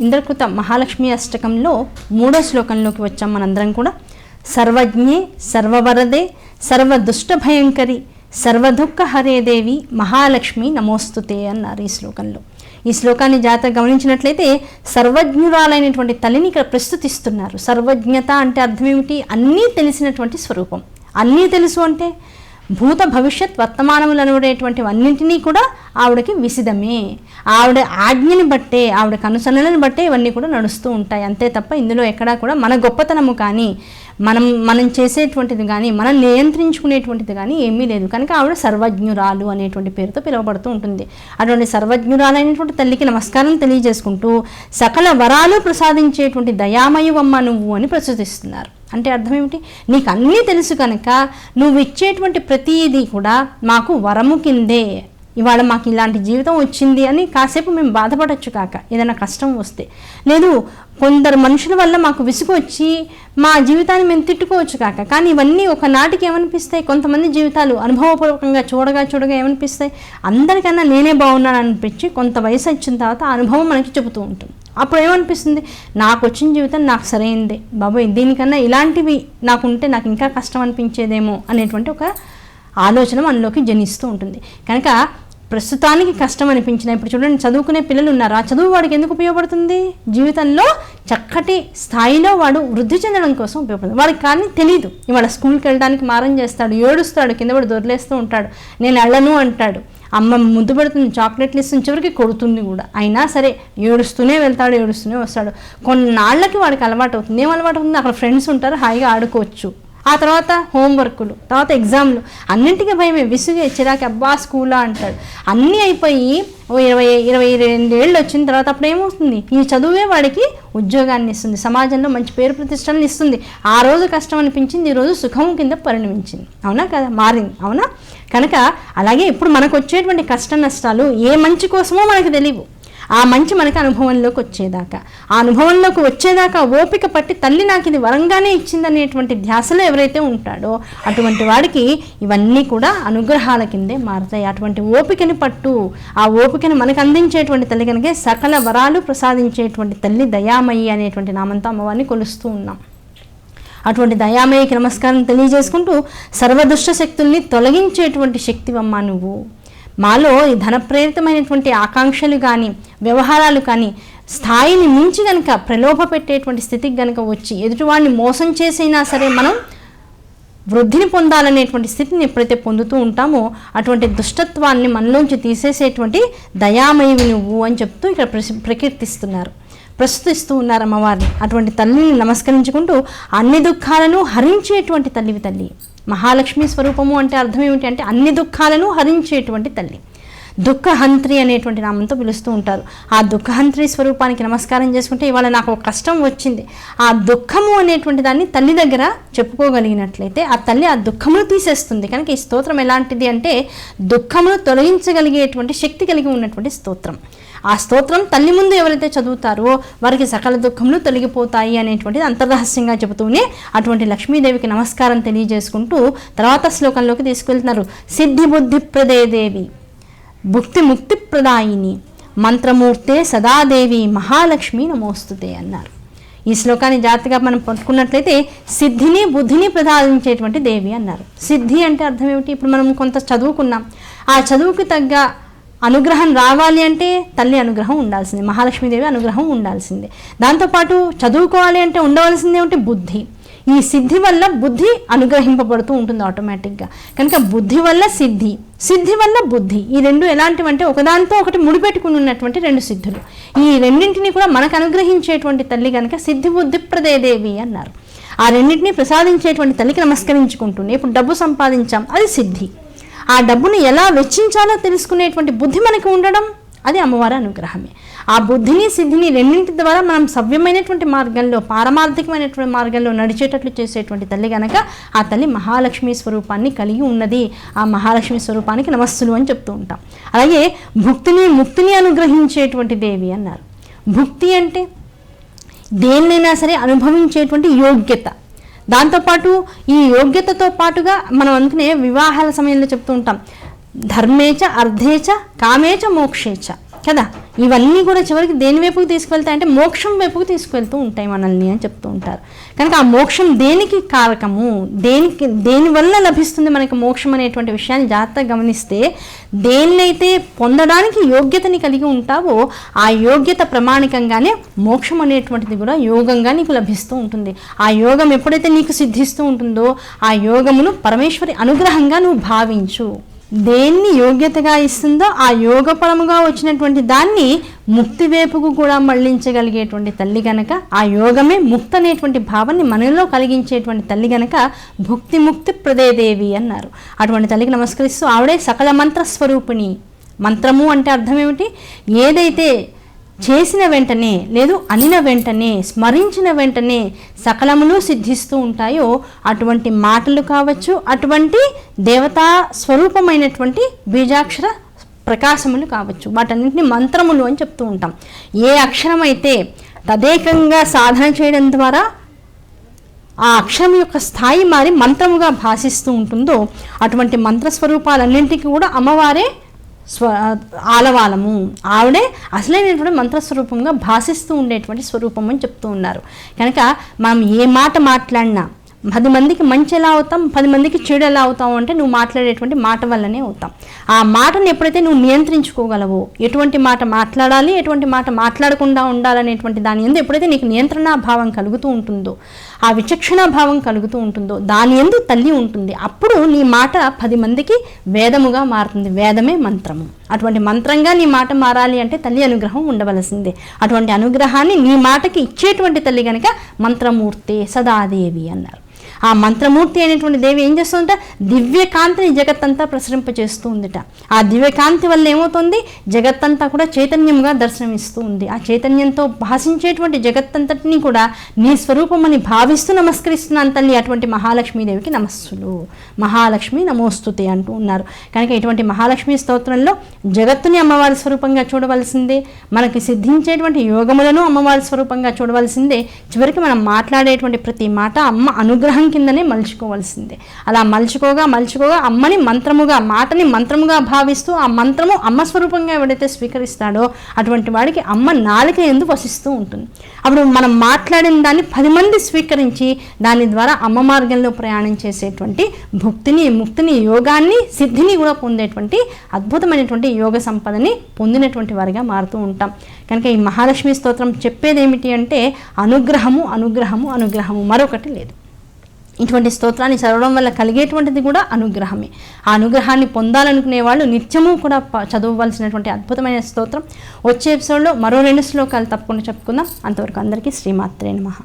ఇంద్రకృత మహాలక్ష్మి అష్టకంలో మూడో శ్లోకంలోకి వచ్చాం మనందరం కూడా. సర్వజ్ఞే సర్వవరదే సర్వదుష్ట భయంకరి సర్వదుఃఖ హరే దేవి మహాలక్ష్మి నమోస్తుతే అన్నారు ఈ శ్లోకంలో. ఈ శ్లోకాన్ని జాతర గమనించినట్లయితే సర్వజ్ఞురాలైనటువంటి తల్లిని ఇక్కడ ప్రస్తుతిస్తున్నారు. సర్వజ్ఞత అంటే అర్థం ఏమిటి అన్నీ తెలిసినటువంటి స్వరూపం. అన్నీ తెలుసు అంటే భూత భవిష్యత్ వర్తమానములు అనబడేటువంటి అన్నింటినీ కూడా ఆవిడకి విసిదమే. ఆవిడ ఆజ్ఞని బట్టే ఆవిడ అనుసరణను బట్టే ఇవన్నీ కూడా నడుస్తూ ఉంటాయి. అంతే తప్ప ఇందులో ఎక్కడా కూడా మన గొప్పతనము కానీ మనం మనం చేసేటువంటిది కానీ మనం నియంత్రించుకునేటువంటిది కానీ ఏమీ లేదు. కనుక ఆవిడ సర్వజ్ఞురాలు అనేటువంటి పేరుతో పిలువబడుతూ ఉంటుంది. అటువంటి సర్వజ్ఞురాలైనటువంటి తల్లికి నమస్కారం తెలియజేసుకుంటూ సకల వరాలు ప్రసాదించేటువంటి దయామయువమ్మ నువ్వు అని ప్రస్తుతిస్తున్నారు అంటే అర్థం ఏమిటి నీకు అన్నీ తెలుసు కనుక నువ్వు ఇచ్చేటువంటి ప్రతీది కూడా మాకు వరము కిందే. ఇవాళ మాకు ఇలాంటి జీవితం వచ్చింది అని కాసేపు మేము బాధపడచ్చు కాక. ఏదైనా కష్టం వస్తే. లేదు కొందరు మనుషుల వల్ల మాకు విసుగు వచ్చి మా జీవితాన్ని మేము తిట్టుకోవచ్చు కాక. కానీ ఇవన్నీ ఒకనాటికి ఏమనిపిస్తాయి? కొంతమంది జీవితాలు అనుభవపూర్వకంగా చూడగా చూడగా ఏమనిపిస్తాయి? అందరికన్నా నేనే బాగున్నాను అనిపించి కొంత వయసు వచ్చిన తర్వాత అనుభవం మనకి చెబుతూ ఉంటుంది. అప్పుడు ఏమనిపిస్తుంది? నాకు వచ్చిన జీవితం నాకు సరైందే. బాబోయ్ దీనికన్నా ఇలాంటివి నాకు ఉంటే నాకు ఇంకా కష్టం అనిపించేదేమో అనేటువంటి ఒక ఆలోచన మనలోకి జనిస్తూ ఉంటుంది. కనుక ప్రస్తుతానికి కష్టం అనిపించిన ఇప్పుడు చూడండి చదువుకునే పిల్లలు ఉన్నారు ఆ చదువు వాడికి ఎందుకు ఉపయోగపడుతుంది? జీవితంలో చక్కటి స్థాయిలో వాడు వృద్ధి చెందడం కోసం ఉపయోగపడుతుంది. వాడికి కానీ తెలియదు ఇవాళ స్కూల్కి వెళ్ళడానికి మారం చేస్తాడు ఏడుస్తాడు కింద పడి దొరిలేస్తూ ఉంటాడు. నేను వెళ్ళను అంటాడు. అమ్మ ముద్దు పెడుతుంది చాక్లెట్లు ఇస్తుంది చివరికి కొడుతుంది కూడా. అయినా సరే ఏడుస్తూనే వెళ్తాడు ఏడుస్తూనే వస్తాడు. కొన్నాళ్ళకి వాడికి అలవాటు అవుతుంది ఏం అలవాటు అవుతుంది అక్కడ ఫ్రెండ్స్ ఉంటారు హాయిగా ఆడుకోవచ్చు. ఆ తర్వాత హోంవర్కులు తర్వాత ఎగ్జామ్లు. అన్నింటికీ భయమే. విసుగే చిరాకి అబ్బా స్కూలా అంటాడు. అన్నీ అయిపోయి ఓ ఇరవై ఇరవై రెండేళ్ళు వచ్చిన తర్వాత అప్పుడు ఏమవుతుంది ఈ చదువే వాడికి ఉద్యోగాన్ని ఇస్తుంది. సమాజంలో మంచి పేరు ప్రతిష్టలను ఇస్తుంది. ఆ రోజు కష్టం అనిపించింది ఈ రోజు సుఖం కింద పరిణమించింది. అవునా కదా? మారింది. అవునా? కనుక అలాగే ఇప్పుడు మనకు వచ్చేటువంటి కష్ట నష్టాలు ఏ మంచి కోసమో మనకు తెలియవు ఆ మంచి మనకి అనుభవంలోకి వచ్చేదాకా. ఆ అనుభవంలోకి వచ్చేదాకా ఓపిక పట్టి తల్లి నాకు ఇది వరంగానే ఇచ్చిందనేటువంటి ధ్యాసలో ఎవరైతే ఉంటాడో అటువంటి వాడికి ఇవన్నీ కూడా అనుగ్రహాల కిందే మారుతాయి. అటువంటి ఓపికని పట్టు ఆ ఓపికని మనకు అందించేటువంటి తల్లి కనుక సకల వరాలు ప్రసాదించేటువంటి తల్లి దయామయ్యి అనేటువంటి నామంతో అమ్మవారిని కొలుస్తూ ఉన్నాం. అటువంటి దయామయ్యకి నమస్కారం తెలియజేసుకుంటూ సర్వదుష్ట శక్తుల్ని తొలగించేటువంటి శక్తివమ్మ నువ్వు. మాలో ఈ ధనప్రేరితమైనటువంటి ఆకాంక్షలు కానీ వ్యవహారాలు కానీ స్థాయిని మించి గనక ప్రలోభ పెట్టేటువంటి స్థితికి గనక వచ్చి ఎదుటివాడిని మోసం చేసైనా సరే మనం వృద్ధిని పొందాలనేటువంటి స్థితిని ఎప్పుడైతే పొందుతూ ఉంటామో అటువంటి దుష్టత్వాన్ని మనలోంచి తీసేసేటువంటి దయామయువి నువ్వు అని చెప్తూ ఇక్కడ ప్రకీర్తిస్తున్నారు. ప్రస్తుతిస్తూ ఉన్నారు అమ్మవారిని. అటువంటి తల్లిని నమస్కరించుకుంటూ అన్ని దుఃఖాలను హరించేటువంటి తల్లివి తల్లి. మహాలక్ష్మి స్వరూపము అంటే అర్థం ఏమిటి అంటే అన్ని దుఃఖాలను హరించేటువంటి తల్లి. దుఃఖహంత్రి అనేటువంటి నామంతో పిలుస్తూ ఉంటారు. ఆ దుఃఖహంత్రి స్వరూపానికి నమస్కారం చేసుకుంటే ఇవాళ నాకు ఒక కష్టం వచ్చింది. ఆ దుఃఖము అనేటువంటి దాన్ని తల్లి దగ్గర చెప్పుకోగలిగినట్లయితే ఆ తల్లి ఆ దుఃఖమును తీసేస్తుంది. కనుక ఈ స్తోత్రం ఎలాంటిది అంటే దుఃఖమును తొలగించగలిగేటువంటి శక్తి కలిగి ఉన్నటువంటి స్తోత్రం. ఆ స్తోత్రం తల్లి ముందు ఎవరైతే చదువుతారో వారికి సకల దుఃఖములు తొలగిపోతాయి అనేటువంటిది అంతర్రహస్యంగా చెబుతూనే అటువంటి లక్ష్మీదేవికి నమస్కారం తెలియజేసుకుంటూ తర్వాత శ్లోకంలోకి తీసుకెళ్తున్నారు. సిద్ధి బుద్ధి ప్రదే దేవి భుక్తి ముక్తి ప్రదాయిని మంత్రమూర్తే సదాదేవి మహాలక్ష్మి నమోస్తుతే అన్నారు. ఈ శ్లోకాన్ని జాగ్రత్తగా మనం పట్టుకున్నట్లయితే సిద్ధిని బుద్ధిని ప్రసాదించేటువంటి దేవి అన్నారు. సిద్ధి అంటే అర్థం ఏమిటి? ఇప్పుడు మనం కొంత చదువుకున్నాం. ఆ చదువుకు తగ్గ అనుగ్రహం రావాలి అంటే తల్లి అనుగ్రహం ఉండాల్సిందే మహాలక్ష్మీదేవి అనుగ్రహం ఉండాల్సిందే. దాంతోపాటు చదువుకోవాలి అంటే ఉండవలసింది ఏమిటి బుద్ధి. ఈ సిద్ధి వల్ల బుద్ధి అనుగ్రహింపబడుతూ ఉంటుంది ఆటోమేటిక్గా. కనుక బుద్ధి వల్ల సిద్ధి సిద్ధి వల్ల బుద్ధి ఈ రెండు ఎలాంటివంటే ఒకదానితో ఒకటి ముడిపెట్టుకుని ఉన్నటువంటి రెండు సిద్ధులు. ఈ రెండింటిని కూడా మనకు అనుగ్రహించేటువంటి తల్లి కనుక సిద్ధి బుద్ధి ప్రదేదేవి అన్నారు. ఆ రెండింటిని ప్రసాదించేటువంటి తల్లికి నమస్కరించుకుంటుంది. ఇప్పుడు డబ్బు సంపాదించాం అది సిద్ధి. ఆ డబ్బును ఎలా వెచ్చించాలో తెలుసుకునేటువంటి బుద్ధి మనకి ఉండడం అది అమ్మవారి అనుగ్రహమే. ఆ బుద్ధిని సిద్ధిని రెండింటి ద్వారా మనం సవ్యమైనటువంటి మార్గంలో పారమార్థికమైనటువంటి మార్గంలో నడిచేటట్లు చేసేటువంటి తల్లి గనక ఆ తల్లి మహాలక్ష్మి స్వరూపాన్ని కలిగి ఉన్నది. ఆ మహాలక్ష్మి స్వరూపానికి నమస్సులు అని చెప్తూ ఉంటాం. అలాగే భుక్తిని ముక్తిని అనుగ్రహించేటువంటి దేవి అన్నారు. భుక్తి అంటే దేన్నైనా సరే అనుభవించేటువంటి యోగ్యత. దాంతోపాటు ఈ యోగ్యతతో పాటుగా మనం అందుకనే వివాహాల సమయంలో చెప్తూ ఉంటాం. ధర్మేచ అర్ధేచ కామేచ మోక్షేచ. కదా? ఇవన్నీ కూడా చివరికి దేని వైపుకు తీసుకువెళ్తాయి అంటే మోక్షం వైపుకు తీసుకువెళ్తూ ఉంటాయి మనల్ని అని చెప్తూ ఉంటారు. కనుక ఆ మోక్షం దేనికి కారకము? దేనికి దేనివల్ల లభిస్తుంది మనకి మోక్షం అనేటువంటి విషయాన్ని జాగ్రత్తగా గమనిస్తే దేన్నైతే పొందడానికి యోగ్యతని కలిగి ఉంటావో ఆ యోగ్యత ప్రమాణికంగానే మోక్షం అనేటువంటిది కూడా యోగంగా నీకు లభిస్తూ ఉంటుంది. ఆ యోగం ఎప్పుడైతే నీకు సిద్ధిస్తూ ఉంటుందో ఆ యోగమును పరమేశ్వరి అనుగ్రహంగా నువ్వు భావించు. దేన్ని యోగ్యతగా ఇస్తుందో ఆ యోగపరముగా వచ్చినటువంటి దాన్ని ముక్తి వైపుకు కూడా మళ్ళించగలిగేటువంటి తల్లి గనక ఆ యోగమే ముక్త అనేటువంటి భావాన్ని మనలో కలిగించేటువంటి తల్లి గనక భుక్తి ముక్తి ప్రదేదేవి అన్నారు. అటువంటి తల్లికి నమస్కరిస్తూ ఆవిడే సకల మంత్ర స్వరూపిణి మంత్రము అంటే అర్థం ఏమిటి? ఏదైతే చేసిన వెంటనే లేదు అనిన వెంటనే స్మరించిన వెంటనే సకలములు సిద్ధిస్తూ ఉంటాయో అటువంటి మాటలు కావచ్చు అటువంటి దేవతా స్వరూపమైనటువంటి బీజాక్షర ప్రకాశములు కావచ్చు. వాటన్నింటిని మంత్రములు అని చెప్తూ ఉంటాం. ఏ అక్షరం అయితే తదేకంగా సాధన చేయడం ద్వారా ఆ అక్షరం యొక్క స్థాయి మారి మంత్రముగా భాషిస్తూ ఉంటుందో అటువంటి మంత్రస్వరూపాలన్నింటికి కూడా అమ్మవారే స్వ ఆలవాలము. ఆవిడే అసలైనటువంటి మంత్రస్వరూపంగా భాషిస్తూ ఉండేటువంటి స్వరూపం అని చెప్తూ ఉన్నారు. కనుక మనం ఏ మాట మాట్లాడినా పది మందికి మంచి ఎలా అవుతాం పది మందికి చెడు ఎలా అవుతాం అంటే నువ్వు మాట్లాడేటువంటి మాట వల్లనే అవుతాం. ఆ మాటను ఎప్పుడైతే నువ్వు నియంత్రించుకోగలవో ఎటువంటి మాట మాట్లాడాలి ఎటువంటి మాట మాట్లాడకుండా ఉండాలనేటువంటి దాని ఎందు ఎప్పుడైతే నీకు నియంత్రణ భావం కలుగుతూ ఉంటుందో ఆ విచక్షణ భావం కలుగుతూ ఉంటుందో దాని ఎందు తల్లి ఉంటుంది. అప్పుడు నీ మాట పది మందికి వేదముగా మారుతుంది. వేదమే మంత్రము. అటువంటి మంత్రంగా నీ మాట మారాలి అంటే తల్లి అనుగ్రహం ఉండవలసిందే. అటువంటి అనుగ్రహాన్ని నీ మాటకి ఇచ్చేటువంటి తల్లి కనుక మంత్రమూర్తి సదాదేవి అన్నారు. ఆ మంత్రమూర్తి అనేటువంటి దేవి ఏం చేస్తుందంట? దివ్యకాంతిని జగత్తంతా ప్రసరింపచేస్తూ ఉందిట ఆ దివ్యకాంతి వల్ల ఏమవుతుంది? జగత్తంతా కూడా చైతన్యంగా దర్శనమిస్తూ ఉంది ఆ చైతన్యంతో భాషించేటువంటి జగత్తంతటిని కూడా నీ స్వరూపమని భావిస్తూ నమస్కరిస్తున్నాను తల్లి. అటువంటి మహాలక్ష్మీదేవికి నమస్సులు. మహాలక్ష్మి నమోస్తుతి అంటూ ఉన్నారు. కనుక ఇటువంటి మహాలక్ష్మి స్తోత్రంలో జగత్తుని అమ్మవారి స్వరూపంగా చూడవలసిందే. మనకి సిద్ధించేటువంటి యోగములను అమ్మవారి స్వరూపంగా చూడవలసిందే. చివరికి మనం మాట్లాడేటువంటి ప్రతి మాట అమ్మ అనుగ్రహం కిందనే మలుచుకోవాల్సిందే. అలా మలుచుకోగా మలుచుకోగా అమ్మని మంత్రముగా మాటని మంత్రముగా భావిస్తూ ఆ మంత్రము అమ్మ స్వరూపంగా ఎవడైతే స్వీకరిస్తాడో అటువంటి వాడికి అమ్మ నాలుక ఎందు వసిస్తూ ఉంటుంది. అప్పుడు మనం మాట్లాడిన దాన్ని పది మంది స్వీకరించి దాని ద్వారా అమ్మ మార్గంలో ప్రయాణం చేసేటువంటి భుక్తిని ముక్తిని యోగాన్ని సిద్ధిని కూడా పొందేటువంటి అద్భుతమైనటువంటి యోగ సంపదని పొందినటువంటి వారిగా మారుతూ ఉంటాం. కనుక ఈ మహాలక్ష్మి స్తోత్రం చెప్పేది ఏమిటి అంటే అనుగ్రహము అనుగ్రహము అనుగ్రహము. మరొకటి లేదు. ఇటువంటి స్తోత్రాన్ని చదవడం వల్ల కలిగేటువంటిది కూడా అనుగ్రహమే. ఆ అనుగ్రహాన్ని పొందాలనుకునే వాళ్ళు నిత్యము కూడా చదవవలసినటువంటి అద్భుతమైన స్తోత్రం. వచ్చే ఎపిసోడ్లో మరో రెండు శ్లోకాలు తప్పకుండా చెప్పుకుందాం. అంతవరకు అందరికీ శ్రీమాత్రే నమః.